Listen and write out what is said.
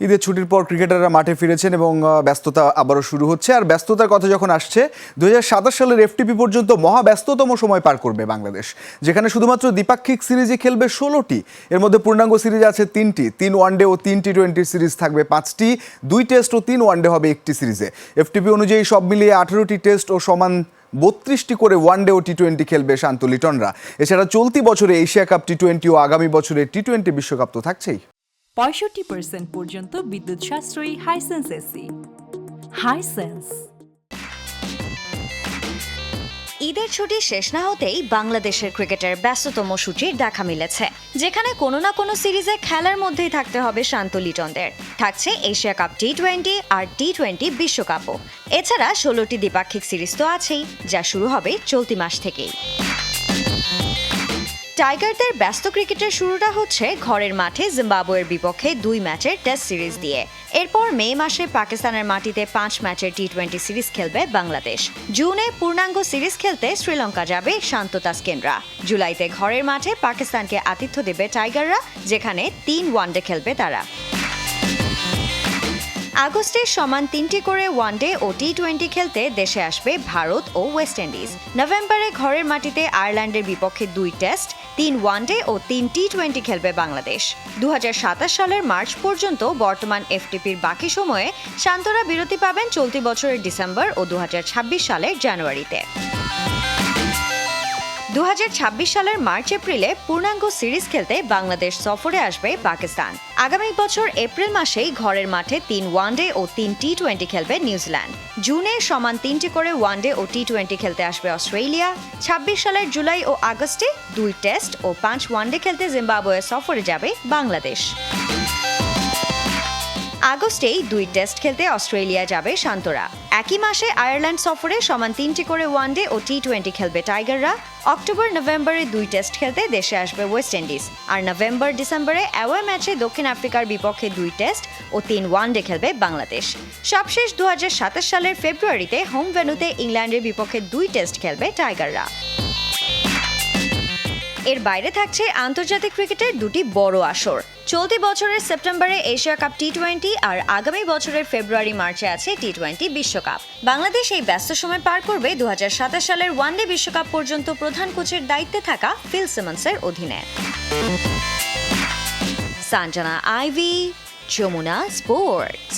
ঈদের ছুটির পর ক্রিকেটাররা মাঠে ফিরেছেন এবং ব্যস্ততা আবারও শুরু হচ্ছে। আর ব্যস্ততার কথা যখন আসছে দু হাজার সাতাশ সালের এফটিপি পর্যন্ত মহা ব্যস্ততম সময় পার করবে বাংলাদেশ, যেখানে শুধুমাত্র দ্বিপাক্ষিক সিরিজে খেলবে ষোলোটি। এর মধ্যে পূর্ণাঙ্গ সিরিজ আছে তিনটি, তিন ওয়ানডে ও তিন টি টোয়েন্টির সিরিজ থাকবে পাঁচটি, দুই টেস্ট ও তিন ওয়ানডে হবে একটি সিরিজে। এফটিপি অনুযায়ী সব মিলিয়ে আঠেরোটি টেস্ট ও সমান বত্রিশটি করে ওয়ানডে ও টি টোয়েন্টি খেলবে শান্ত লিটনরা এছাড়া চলতি বছরে এশিয়া কাপ টি টোয়েন্টি ও আগামী বছরে টি টোয়েন্টি বিশ্বকাপ তো থাকছেই। পঁয়ষট্টি পার্সেন্ট পর্যন্ত বিদ্যুৎ সাশ্রয়ী হাইসেন্স এসি হাইসেন্স ঈদের ছুটি শেষ না হতেই বাংলাদেশের ক্রিকেটের ব্যস্ততম সূচির দেখা মিলেছে, যেখানে কোনো না কোনো সিরিজে খেলার মধ্যেই থাকতে হবে শান্ত লিটনদের। থাকছে এশিয়া কাপ টি টোয়েন্টি আর টি টোয়েন্টি বিশ্বকাপও। এছাড়া ষোলোটি দ্বিপাক্ষিক সিরিজ তো আছেই, যা শুরু হবে চলতি মাস থেকেই। টাইগারদের ব্যস্ত ক্রিকেটের শুরুটা হচ্ছে ঘরের মাঠে জিম্বাবুয়ের বিপক্ষে দুই ম্যাচের টেস্ট সিরিজ দিয়ে। এরপর মে মাসে পাকিস্তানের মাটিতে পাঁচ ম্যাচের টি টোয়েন্টি সিরিজ খেলবে বাংলাদেশ। জুনে পূর্ণাঙ্গ সিরিজ খেলতে শ্রীলঙ্কা যাবে শান্ত তাসকেনরা জুলাইতে ঘরের মাঠে পাকিস্তানকে আতিথ্য দেবে টাইগাররা, যেখানে তিন ওয়ানডে খেলবে তারা। আগস্টে সমান তিনটি করে ওয়ানডে ও টি টোয়েন্টি খেলতে দেশে আসবে ভারত ও ওয়েস্ট ইন্ডিজ নভেম্বরে ঘরের মাটিতে আয়ারল্যান্ডের বিপক্ষে দুই টেস্ট, তিন ওয়ানডে ও তিন টি টোয়েন্টি খেলবে বাংলাদেশ। দু হাজার সাতাশ সালের মার্চ পর্যন্ত বর্তমান এফটিপির বাকি সময়ে শান্তরা বিরতি পাবেন চলতি বছরের ডিসেম্বর ও দু হাজার ছাব্বিশ সালের জানুয়ারিতে। দুহাজার ছাব্বিশ সালের মার্চ, এপ্রিলে পূর্ণাঙ্গ সিরিজ খেলতে বাংলাদেশ সফরে আসবে পাকিস্তান। আগামী বছর এপ্রিল মাসেই ঘরের মাঠে তিন ওয়ানডে ও তিন টি টোয়েন্টি খেলবে নিউজিল্যান্ড। জুনে সমান তিনটি করে ওয়ানডে ও টি টোয়েন্টি খেলতে আসবে অস্ট্রেলিয়া। ছাব্বিশ সালের জুলাই ও আগস্টে দুই টেস্ট ও পাঁচ ওয়ানডে খেলতে জিম্বাবুয়ে সফরে যাবে বাংলাদেশ। আগস্টেই দুই টেস্ট খেলতে অস্ট্রেলিয়া যাবে শান্তরা একই মাসে আয়ারল্যান্ড সফরে সমান তিনটি করে ওয়ানডে ও টি টোয়েন্টি খেলবে টাইগাররা। অক্টোবর, নভেম্বরে দুই টেস্ট খেলতে দেশে আসবে ওয়েস্ট ইন্ডিজ। আর নভেম্বর, ডিসেম্বরে অ্যাওয়ে ম্যাচে দক্ষিণ আফ্রিকার বিপক্ষে দুই টেস্ট ও তিন ওয়ানডে খেলবে বাংলাদেশ। সবশেষ দু হাজার সাতাশ সালের ফেব্রুয়ারিতে হোম ভেন্যুতে ইংল্যান্ডের বিপক্ষে দুই টেস্ট খেলবে টাইগাররা। এর বাইরে থাকছে আন্তর্জাতিক ক্রিকেটের দুটি বড় আসর। চলতি বছরের সেপ্টেম্বরে এশিয়া কাপ টি টোয়েন্টি আর আগামী বছরের ফেব্রুয়ারি, মার্চে আছে টি টোয়েন্টি বিশ্বকাপ। বাংলাদেশ এই ব্যস্ত সময় পার করবে দু হাজার সাতাশ সালের ওয়ানডে বিশ্বকাপ পর্যন্ত প্রধান কোচের দায়িত্বে থাকা ফিল সিমন্সের অধীনে। Sanjana Ivy, Jamuna sports.